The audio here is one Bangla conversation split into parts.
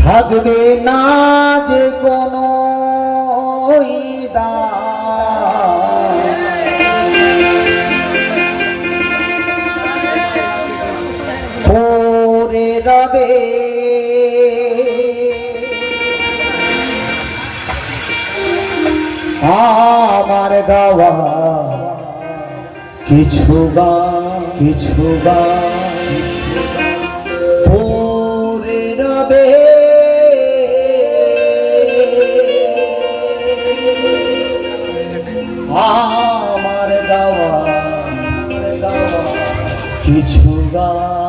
থাকবে না যে কোনো আমার গাওয়া কিছু গা কিছু গা আমার গাওয়া কিছু গা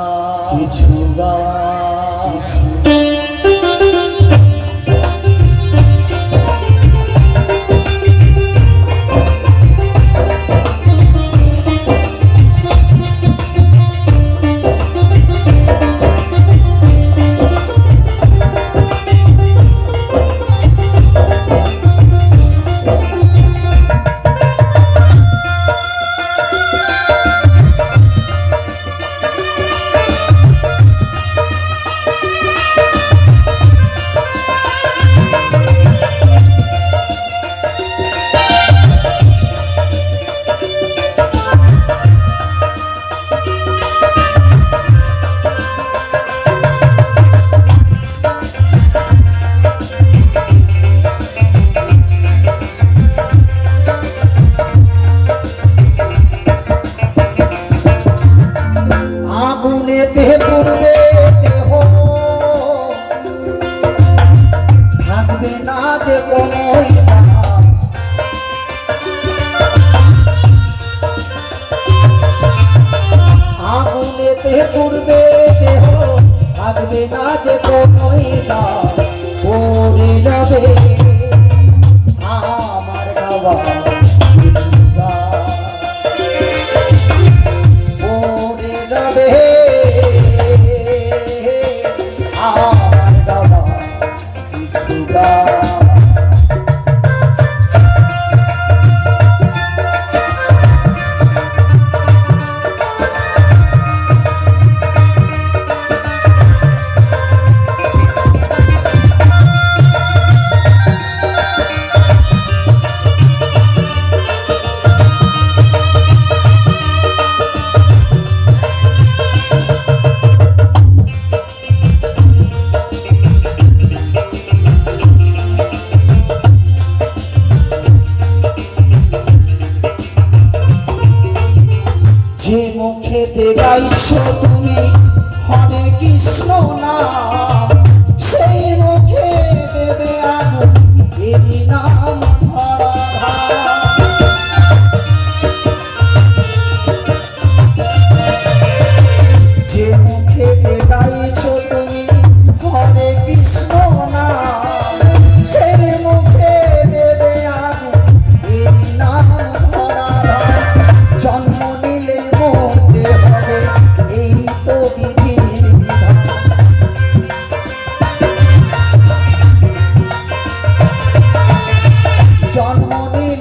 আগুনেতে পূর্বে দেহ। থাকবে না যে কোনো আগুনেতে পড়বে দেহ থাকবে না যে কোনো Shut up.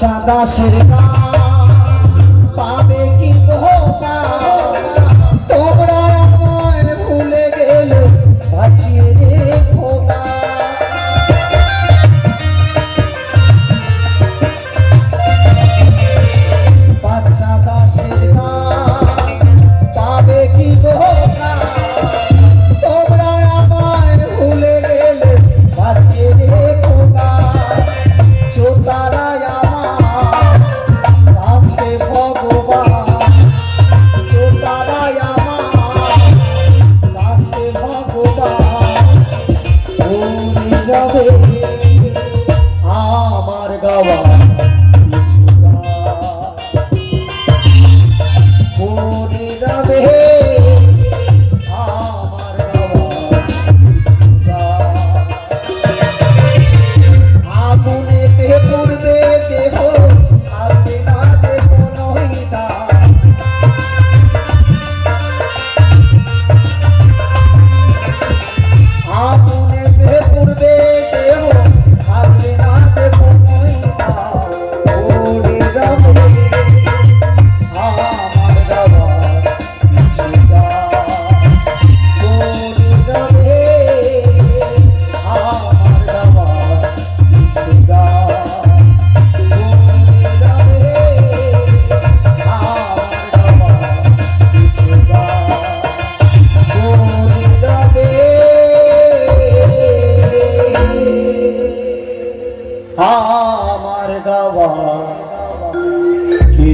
sada sirkar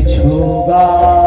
কিছু গান